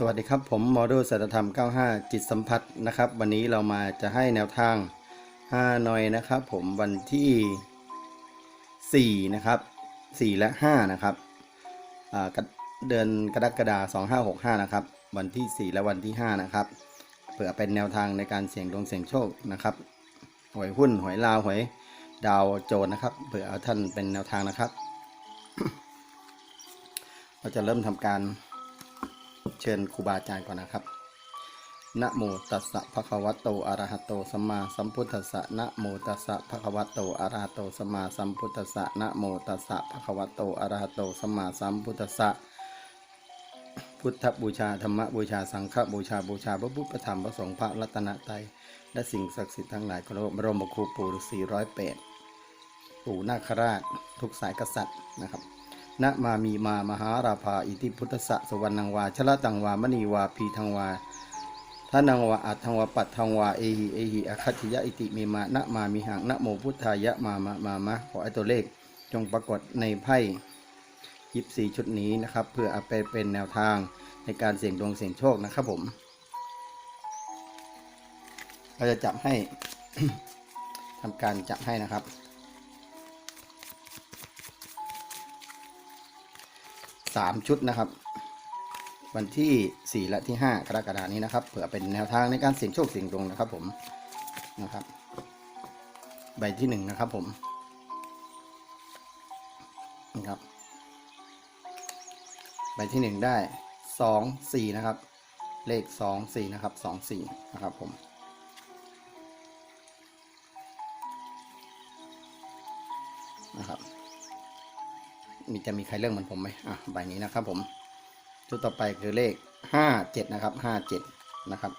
สวัสดีครับ ผมมอดูสัจธรรม 95 จิตสัมผัสนะครับ วันนี้เรามาจะให้แนวทาง5หน่อยนะครับ ผมวันที่4นะครับ4และ5นะครับอ่ากระเดือนกรกฎาคม2565 นะครับ วันที่ 4 และวันที่ 5 นะครับ เผื่อเป็นแนวทางในการเสี่ยงดวงเสี่ยงโชคนะครับหวยหุ้นหวยลาวหวยดาวโจรนะครับ เผื่อเอาท่านเป็นแนวทางนะครับ เราจะเริ่มทำการ เชิญครูบาอาจารย์ก่อนนะครับนะโมตัสสะภะคะวะโตอะระหะโตสัมมาสัมพุทธัสสะนะโมตัสสะภะคะวะโตอะระหะโตสัมมาสัมพุทธัสสะนะโมตัสสะภะคะวะโตอะระหะโตสัมมาสัมพุทธัสสะพุทธบูชาธรรมบูชาสังฆบูชาบูชาพระพุทธพรธรรมพระสงฆ์พระรัตนตรัยและสิ่งศักดิ์สิทธิ์ทั้งหลายขอรบบรมครูปู่ฤาษีร้อยแปดปู่นาคราชทุกสายกษัตริย์นะครับ นะมามีมามหาราภาอิติพุทธะสวรรณังวาชละตังวามณีวาพีทังวาท่านังวาอัตทังวาปัตทังวาเอหิเอหิอคัติยะอิติเมมานะมามีหังนะโมพุทธายะมามะมามะขอไอตัวเลขจงปรากฏในไพ่ยิบสีชุดนี้นะครับ เพื่อเอาไปเป็นแนวทางในการเสี่ยงดวงเสี่ยงโชคนะครับผมเราจะจับให้ทำการจับให้นะครับ สามชุดนะครับ วันที่4และที่5กรกฎานี้นะครับ เผื่อเป็นแนวทางในการเสี่ยงโชคเสี่ยงดวงนะครับผมนะครับ ใบที่1นะครับผมนะครับใบที่1ได้2 4นะครับ เลข2 4นะครับ2 4นะครับผมนะครับ มีจะมีใครเรื่องเหมือนผมไหมอะใบนี้นะครับผมชุดต่อไปคือเลขห้าเจ็ดนะครับห้าเจ็ดนะครับ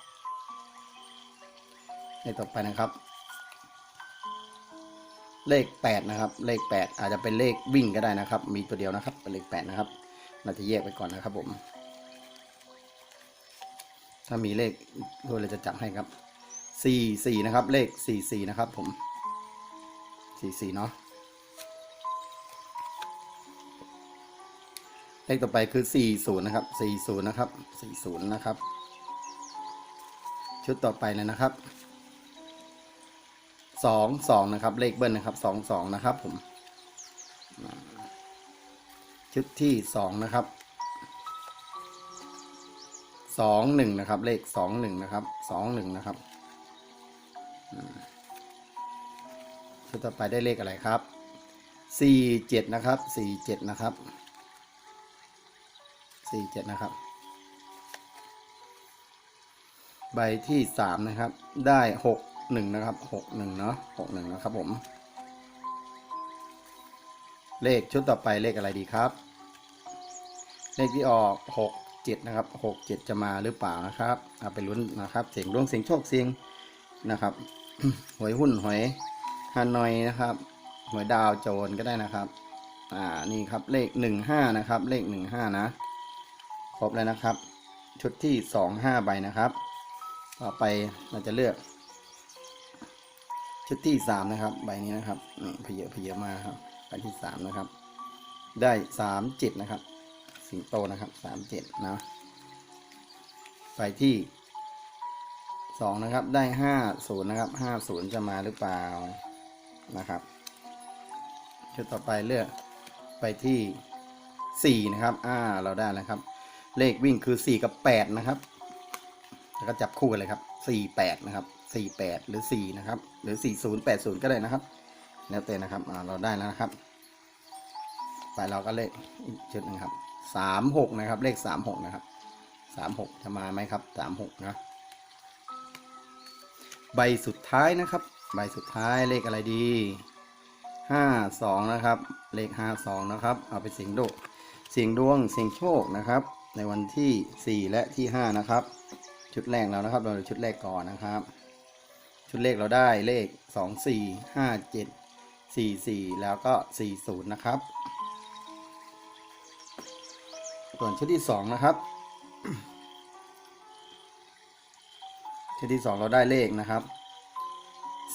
เลขต่อไปนะครับ เลขแปดนะครับ เลขแปดอาจจะเป็นเลขวิ่งก็ได้นะครับ มีตัวเดียวนะครับเป็นเลขแปดนะครับเราจะแยกไปก่อนนะครับผม ถ้ามีเลขด้วยเราจะจับให้ครับสี่สี่นะครับ เลขสี่สี่นะครับ ผมสี่สี่เนาะ เลขต่อไปคือ 40 นะครับ 40 นะครับ 40 นะครับ ชุดต่อไปเลยนะครับ 22 นะครับ เลขเบิ้ลนะครับ 22 นะครับผม ชุดที่ 2 นะครับ 21 นะครับ เลข 21 นะครับ 21 นะครับ ชุดต่อไปได้เลขอะไรครับ 47 นะครับ 47 นะครับ สี่เจ็ดนะครับ ใบที่สามนะครับ ได้หกหนึ่งนะครับหกหนึ่งเนาะหกหนึ่งนะครับผม เลขชุดต่อไปเลขอะไรดีครับ เลขที่ออกหกเจ็ดนะครับหกเจ็ดจะมาหรือเปล่านะครับเอาไปลุ้นนะครับ เสียงดวงเสียงโชคเสียงนะครับหวยหุ้นหวยฮานอยนะครับหวยดาวโจรก็ได้นะครับ อ่า นี่ครับ เลขหนึ่งห้านะครับ เลขหนึ่งห้านะ ครบแล้วนะครับ ชุดที่สองห้าใบนะครับ ต่อไปเราจะเลือก ชุดที่สามนะครับ ใบนี้นะครับนี่เพเยอะเพเยอะมาครับใบที่สามนะครับ ได้สามเจ็ดนะครับ สิงโตนะครับสามเจ็ดนะไปที่สองนะครับ ได้ห้าศูนย์นะครับห้าศูนย์จะมาหรือเปล่านะครับชุดต่อไปเลือกไปที่สี่นะครับ อ่า เราได้แล้วครับ เลขวิ่งคือ4กับ8นะครับ แล้วก็จับคู่กันเลยครับ48นะครับ48หรือ4นะครับ หรือ40 80ก็ได้นะครับ แล้วแต่นะครับเราได้แล้วนะครับ ไปเราก็เลขอีกจุดนึงครับ36นะครับ เลข36นะครับ36จะมาไหมครับ36นะใบสุดท้ายนะครับ ใบสุดท้ายเลขอะไรดี52นะครับ เลข52นะครับ เอาไปเสียงโดเสียงดวงเสียงโชคนะครับ ในวันที่ 4 และที่ 5 นะครับ ชุดแรกแล้วนะครับ เราชุดแรกก่อนนะครับ ชุดเลขเราได้เลข 2 4 5 7 4 4 แล้วก็ 40 นะครับ ส่วนชุดที่ 2 นะครับ ชุดที่ 2 เราได้เลขนะครับ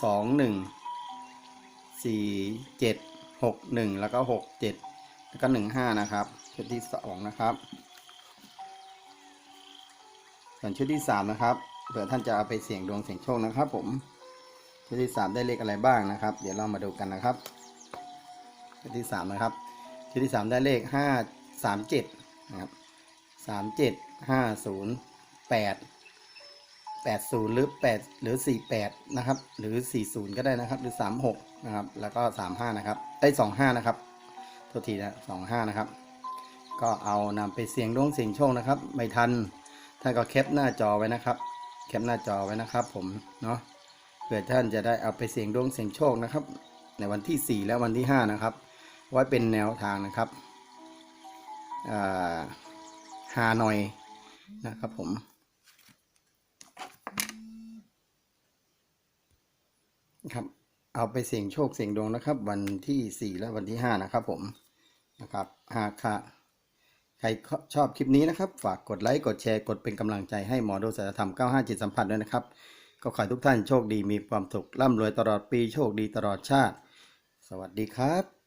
2 1 4 7 6 1 แล้วก็ 6 7 แล้วก็ 1 5 นะครับ ชุดที่ 2 นะครับ ส่วนชุดที่สามนะครับเผื่อท่านจะเอาไปเสี่ยงดวงเสี่ยงโชคนะครับ ผม ชุดที่สามได้เลขอะไรบ้างนะครับ เดี๋ยวเรามาดูกันนะครับ ชุดที่สามนะครับ ชุดที่สามได้เลขห้าสามเจ็ดนะครับสามเจ็ดห้าศูนย์แปดแปดศูนย์หรือแปดหรือสี่แปดนะครับ หรือสี่ศูนย์ก็ได้นะครับ หรือสามหกนะครับ แล้วก็สามห้านะครับได้สองห้านะครับโทษทีนะสองห้านะครับ ก็เอานำไปเสี่ยงดวงเสี่ยงโชคนะครับ ไม่ทัน ท่านก็แคปหน้าจอไว้นะครับ แคปหน้าจอไว้นะครับ ผมเนาะเพื่อท่านจะได้เอาไปเสี่ยงดวงเสี่ยงโชคนะครับ ในวันที่ 4 และวันที่ 5 นะครับ ไว้เป็นแนวทางนะครับอ่าฮานอยนะครับผมครับเอาไปเสี่ยงโชคเสี่ยงดวงนะครับ วันที่ 4 และวันที่ 5 นะครับผมนะครับหากค่ะ ครชอบคลิปนี้นะครับ ฝากกดไลค์กดแชร์กดเป็นกำลังใจให้หมอดูสารธรรม 95 จิตสัมผัสด้วยนะครับ ก็ขอให้ทุกท่านโชคดีมีความสุขร่ำรวยตลอดปีโชคดีตลอดชาติ สวัสดีครับ